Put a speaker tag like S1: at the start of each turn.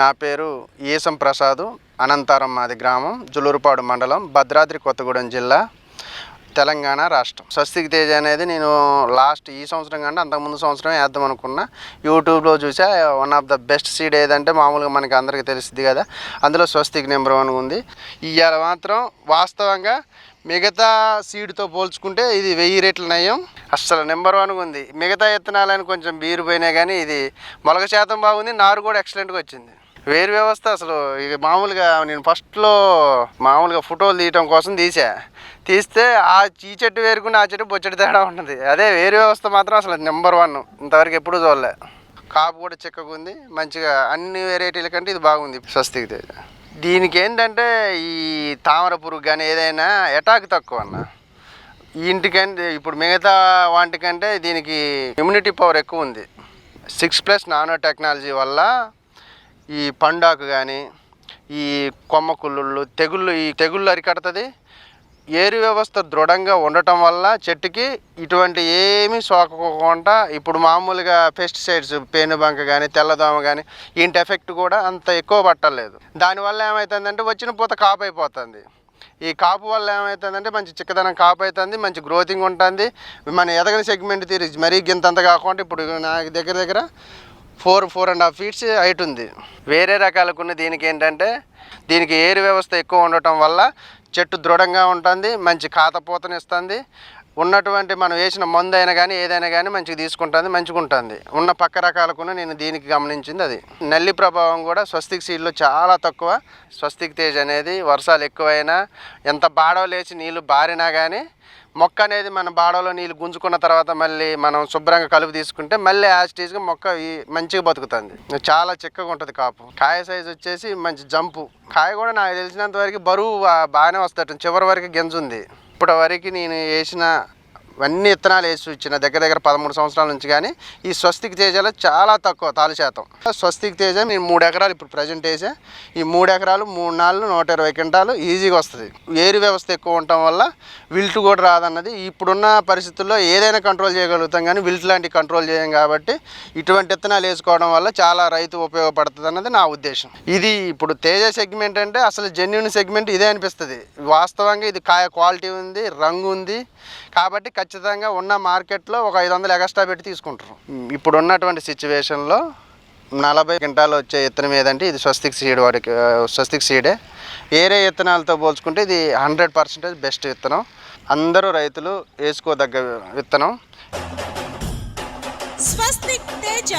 S1: నా పేరు ఈసం ప్రసాద్ అనంతారం మాది గ్రామం జులూరుపాడు మండలం భద్రాద్రి కొత్తగూడెం జిల్లా తెలంగాణ రాష్ట్రం. స్వస్తిక్ తేజ్ అనేది నేను లాస్ట్ ఈ సంవత్సరం కంటే అంతకుముందు సంవత్సరం వేద్దాం అనుకున్నా. యూట్యూబ్లో చూసా one of the best seed ఏదంటే మామూలుగా మనకి అందరికీ తెలుస్తుంది కదా అందులో స్వస్తిక్ నెంబర్ వన్ ఉంది. ఇవాళ మాత్రం వాస్తవంగా మిగతా సీడ్తో పోల్చుకుంటే ఇది వెయ్యి రేట్ల నయం. అస్సలు నెంబర్ వన్గా ఉంది. మిగతా విత్తనాలని కొంచెం బీరు పోయినాయి కానీ ఇది మొలక శాతం బాగుంది నారు కూడా ఎక్సలెంట్గా వచ్చింది. వేరు వ్యవస్థ అసలు. ఇక మామూలుగా నేను ఫస్ట్లో మామూలుగా ఫోటోలు తీయటం కోసం తీసా. తీస్తే ఆ ఈ చెట్టు వేరుకుని ఆ చెట్టు బొచ్చడి తేడా ఉంటుంది. అదే వేరు వ్యవస్థ మాత్రం అసలు నెంబర్ వన్. ఇంతవరకు ఎప్పుడూ చూడలే. కాపు కూడా చిక్కగా ఉంది. మంచిగా అన్ని వెరైటీల కంటే ఇది బాగుంది స్వస్తికి తేజ. దీనికి ఏంటంటే ఈ తామర పురుగు కానీ ఏదైనా అటాక్ తక్కువ అన్న. ఇంటికంటే ఇప్పుడు మిగతా వాటికంటే దీనికి ఇమ్యూనిటీ పవర్ ఎక్కువ ఉంది. సిక్స్ ప్లస్ నానో టెక్నాలజీ వల్ల ఈ పండాకు కానీ ఈ కొమ్మ కుళ్ళుళ్ళు తెగుళ్ళు ఈ తెగుళ్ళు అరికడుతుంది. ఏరు వ్యవస్థ దృఢంగా ఉండటం వల్ల చెట్టుకి ఇటువంటి ఏమీ సోకకుండా ఇప్పుడు మామూలుగా పెస్టిసైడ్స్ పేనుబంక కానీ తెల్లదోమ కానీ ఇంటి ఎఫెక్ట్ కూడా అంత ఎక్కువ పట్టలేదు. దానివల్ల ఏమవుతుందంటే వచ్చిన పూత కాపు అయిపోతుంది ఈ కాపు వల్ల ఏమవుతుందంటే మంచి చిక్కదనం కాపు అవుతుంది మంచి గ్రోతింగ్ ఉంటుంది. మన ఎదగని సెగ్మెంట్ తీరి మరీ గింతంత కాకుండా ఇప్పుడు నా దగ్గర దగ్గర four four and half feets height ఉంది వేరే రకాలకున్న దీనికి ఏంటంటే దీనికి ఏరు వ్యవస్థ ఎక్కువ ఉండటం వల్ల చెట్టు దృఢంగా ఉంటుంది మంచి కాతపోతను ఇస్తుంది ఉన్నటువంటి మనం వేసిన మందు అయినా కానీ ఏదైనా కానీ మంచిగా తీసుకుంటుంది మంచిగా ఉంటుంది ఉన్న పక్క రకాలకున్న నేను దీనికి గమనించింది అది. నల్లి ప్రభావం కూడా స్వస్తిక్ సీడ్లో చాలా తక్కువ. స్వస్తిక్ తేజ్ అనేది వర్షాలు ఎక్కువైనా ఎంత బాడో లేచి నీళ్ళు బారినా కానీ మొక్క అనేది మన బాడలో నీళ్ళు గుంజుకున్న తర్వాత మళ్ళీ మనం శుభ్రంగా కలుపు తీసుకుంటే మళ్ళీ యాజిటీజ్గా మొక్క మంచిగా బతుకుతుంది. చాలా చిక్కగా ఉంటుంది కాపు. కాయ సైజ్ వచ్చేసి మంచి జంపు. కాయ కూడా నాకు తెలిసినంత వరకు బరువు బాగానే వస్తుంది చివరి వరకు గింజ ఉంది. ఇప్పటి వరకు నేను వేసిన అన్ని విత్తనాలు వేసి ఇచ్చిన దగ్గర దగ్గర పదమూడు సంవత్సరాల నుంచి కానీ ఈ స్వస్తికి తేజలో చాలా తక్కువ తాలు శాతం. స్వస్తికి తేజ నేను మూడు ఎకరాలు ఇప్పుడు ప్రజెంట్ వేసా ఈ మూడు ఎకరాలు మూడు నాలుగు నూట ఇరవై క్వింటాలు ఈజీగా వస్తుంది. ఏరు వ్యవస్థ ఎక్కువ ఉండటం వల్ల విల్ట్ కూడా రాదన్నది. ఇప్పుడున్న పరిస్థితుల్లో ఏదైనా కంట్రోల్ చేయగలుగుతాం కానీ విల్ట్ లాంటివి కంట్రోల్ చేయం కాబట్టి ఇటువంటి విత్తనాలు వేసుకోవడం వల్ల చాలా రైతు ఉపయోగపడుతుంది అన్నది నా ఉద్దేశం. ఇది ఇప్పుడు తేజ సెగ్మెంట్ అంటే అసలు జెన్యున్ సెగ్మెంట్ ఇదే అనిపిస్తుంది. వాస్తవంగా ఇది కాయ క్వాలిటీ ఉంది రంగు ఉంది. కాబట్టి ఖచ్చితంగా ఉన్న మార్కెట్లో ఒక ఐదు వందలు ఎగస్ట్రా పెట్టి తీసుకుంటారు. ఇప్పుడు ఉన్నటువంటి సిచ్యువేషన్లో నలభై క్వింటాలు వచ్చే విత్తనం ఏదంటే ఇది స్వస్తిక్ సీడ్ వాడికి స్వస్తిక్ సీడే. వేరే విత్తనాలతో పోల్చుకుంటే ఇది హండ్రెడ్ పర్సెంటేజ్ బెస్ట్ విత్తనం అందరూ రైతులు వేసుకోదగ్గ విత్తనం.
S2: స్వస్తిక్ తేజ